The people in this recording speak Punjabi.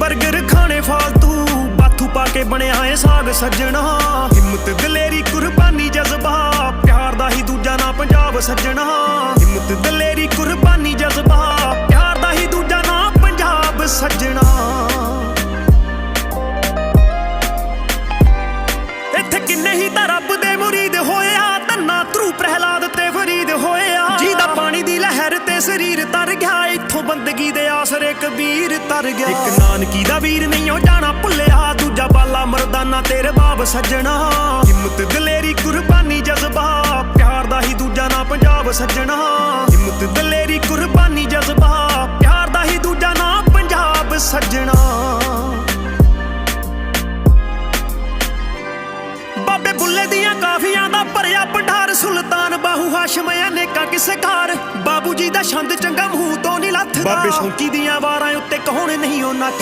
버ਗਰ ਖਾਣੇ ਫਾਲਤੂ, ਬਾਥੂ ਪਾ ਕੇ ਬਣਿਆ ਏ ਸਾਗ ਸੱਜਣਾ। ਹਿੰਮਤ ਦਲੇਰੀ, ਕੁਰਬਾਨੀ, ਜਜ਼ਬਾ, ਪਿਆਰ ਦਾ ਹੀ ਦੂਜਾ ਨਾਂ ਪੰਜਾਬ ਸੱਜਣਾ। ਹਿੰਮਤ ਦਲੇਰੀ, ਕੁਰਬਾਨੀ, ਜਜ਼ਬਾ, ਪਿਆਰ ਦਾ ਹੀ ਦੂਜਾ ਨਾ ਪੰਜਾਬ ਸੱਜਣਾ। ਇੱਥੇ ਕਿੰਨੇ ਹੀ ਤਾਂ ਰੱਬ ਦੇ ਮੁਰੀਦ ਹੋਇਆ ਧੰਨਾ ਤਰੂ ਪ੍ਰਹਿਲਾਦ ਤੇ ਸਰੀਰ ਤਰ ਗਿਆ, ਇੱਥੋਂ ਬੰਦਗੀ ਦੇ ਆਸਰੇ ਕਬੀਰ ਤਰ ਗਿਆ। ਇੱਕ ਨਾਨਕੀ ਦਾ ਵੀਰ ਨਹੀਂ ਉਹ ਜਾਣਾ ਭੁੱਲਿਆ, ਦੂਜਾ ਬਾਲਾ ਮਰਦਾਨਾ ਤੇਰੇ ਬਾਬ ਸੱਜਣਾ। ਹਿੰਮਤ ਦਲੇਰੀ, ਕੁਰਬਾਨੀ, ਜਜ਼ਬਾ, ਪਿਆਰ ਦਾ ਹੀ ਦੂਜਾ ਨਾ ਪੰਜਾਬ ਸੱਜਣਾ। ਹਿੰਮਤ ਦਲੇਰੀ, ਕੁਰਬਾਨੀ ਦਾ ਛੰਦ ਚੰਗਾ ਮੂੰਹ ਤੋਂ ਨਹੀਂ ਲੱਥਦਾ। ਬਾਬੇ ਸ਼ੌਂਕੀ ਦੀਆਂ ਵਾਰਾਂ ਉੱਤੇ ਕਹੋਣੇ ਨਹੀਂ ਉਹ ਨੱਚ